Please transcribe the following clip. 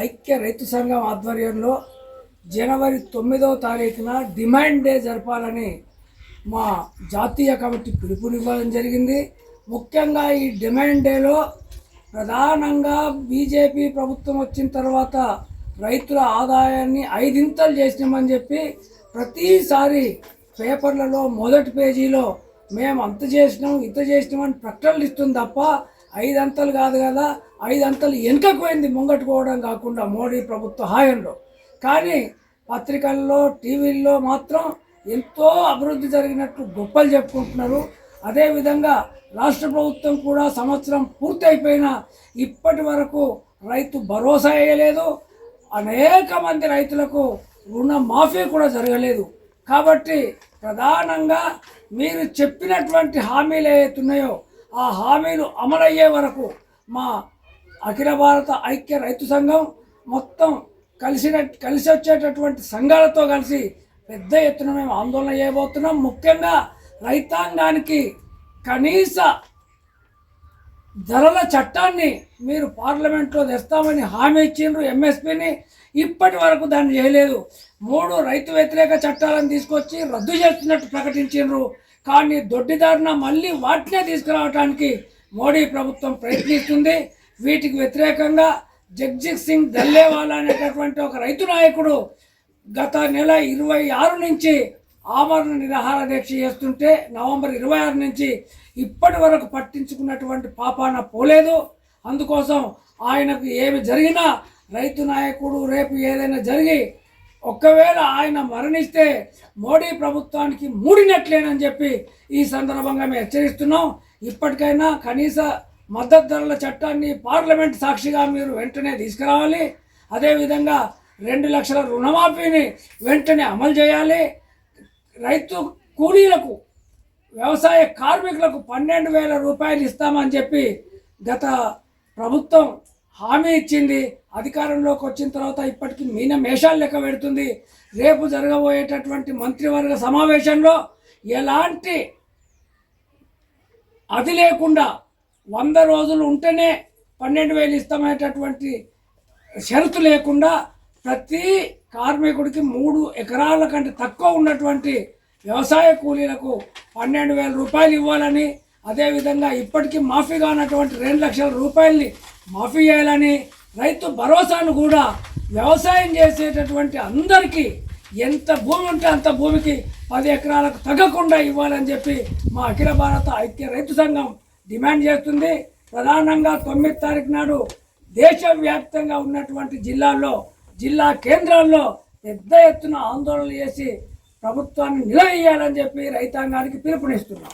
ఐక్య రైతు సంఘం ఆధ్వర్యంలో జనవరి తొమ్మిదవ తారీఖున డిమాండ్ డే జరపాలని మా జాతీయ కమిటీ పిలుపునివ్వడం జరిగింది. ముఖ్యంగా ఈ డిమాండ్ డేలో ప్రధానంగా బీజేపీ ప్రభుత్వం వచ్చిన తర్వాత రైతుల ఆదాయాన్ని ఐదింతలు చేసినామని చెప్పి ప్రతిసారి పేపర్లలో మొదటి పేజీలో మేము అంత చేసినాం ఇంత చేసినామని ప్రకటనలు ఇస్తుంది తప్ప ఐదంతలు కాదు కదా. ఐదంతలు వెనుకకు పోయింది ముంగట్టుకోవడం కాకుండా మోడీ ప్రభుత్వ హాయంలో. కానీ పత్రికల్లో టీవీల్లో మాత్రం ఎంతో అభివృద్ధి జరిగినట్టు గొప్పలు చెప్పుకుంటున్నారు. అదేవిధంగా రాష్ట్ర ప్రభుత్వం కూడా సంవత్సరం పూర్తయిపోయిన ఇప్పటి వరకు రైతు భరోసా వేయలేదు. అనేక మంది రైతులకు రుణమాఫీ కూడా జరగలేదు. కాబట్టి ప్రధానంగా మీరు చెప్పినటువంటి హామీలు ఏవైతున్నాయో ఆ హామీలు అమలయ్యే వరకు మా అఖిల భారత ఐక్య రైతు సంఘం మొత్తం కలిసిన కలిసి వచ్చేటటువంటి సంఘాలతో కలిసి పెద్ద ఎత్తున మేము ఆందోళన చేయబోతున్నాం. ముఖ్యంగా రైతాంగానికి కనీస ధరల చట్టాన్ని మీరు పార్లమెంట్లో తెస్తామని హామీ ఇచ్చిండ్రు ఎంఎస్పీని ఇప్పటి వరకు దాన్ని చేయలేదు. మూడు రైతు వ్యతిరేక చట్టాలను తీసుకొచ్చి రద్దు చేస్తున్నట్టు ప్రకటించిండ్రు. కానీ దొడ్డిదారిన మళ్ళీ వాటినే తీసుకురావడానికి మోడీ ప్రభుత్వం ప్రయత్నిస్తుంది. వీటికి వ్యతిరేకంగా జగ్జిత్ సింగ్ దల్లేవాలా అనేటటువంటి ఒక రైతు నాయకుడు గత నెల ఇరవై ఆరు నుంచి ఆమరణ నిరాహార దీక్ష చేస్తుంటే నవంబర్ ఇరవై ఆరు నుంచి ఇప్పటి వరకు పట్టించుకున్నటువంటి పాపాన పోలేదు. అందుకోసం ఆయనకు ఏమి జరిగినా రైతు నాయకుడు రేపు ఏదైనా జరిగి ఒక్కవేళ ఆయన మరణిస్తే మోడీ ప్రభుత్వానికి మూడినట్లేనని చెప్పి ఈ సందర్భంగా మేము హెచ్చరిస్తున్నాం. ఇప్పటికైనా కనీస మద్దతు ధరల చట్టాన్ని పార్లమెంట్ సాక్షిగా మీరు వెంటనే తీసుకురావాలి. అదేవిధంగా రెండు లక్షల రుణమాఫీని వెంటనే అమలు చేయాలి. రైతు కూలీలకు వ్యవసాయ కార్మికులకు పన్నెండు వేల రూపాయలు ఇస్తామని చెప్పి గత ప్రభుత్వం హామీ ఇచ్చింది. అధికారంలోకి వచ్చిన తర్వాత ఇప్పటికీ మీన మేషాలు లెక్క పెడుతుంది. రేపు జరగబోయేటటువంటి మంత్రివర్గ సమావేశంలో ఎలాంటి అది లేకుండా వంద రోజులు ఉంటేనే పన్నెండు వేలు ఇస్తామనేటటువంటి షరతు లేకుండా ప్రతి కార్మికుడికి మూడు ఎకరాల కంటే తక్కువ ఉన్నటువంటి వ్యవసాయ కూలీలకు పన్నెండు వేల రూపాయలు ఇవ్వాలని అదేవిధంగా ఇప్పటికీ మాఫీ కానటువంటి రెండు లక్షల రూపాయల్ని మాఫీ చేయాలని రైతు భరోసాను కూడా వ్యవసాయం చేసేటటువంటి అందరికీ ఎంత భూమి ఉంటే అంత భూమికి పది ఎకరాలకు తగ్గకుండా ఇవ్వాలని చెప్పి మా అఖిల భారత ఐక్య రైతు సంఘం డిమాండ్ చేస్తుంది. ప్రధానంగా తొమ్మిది తారీఖు నాడు దేశవ్యాప్తంగా ఉన్నటువంటి జిల్లాల్లో జిల్లా కేంద్రాల్లో పెద్ద ఎత్తున ఆందోళనలు చేసి ప్రభుత్వాన్ని నిలవేయాలని చెప్పి రైతాంగానికి పిలుపునిస్తున్నాం.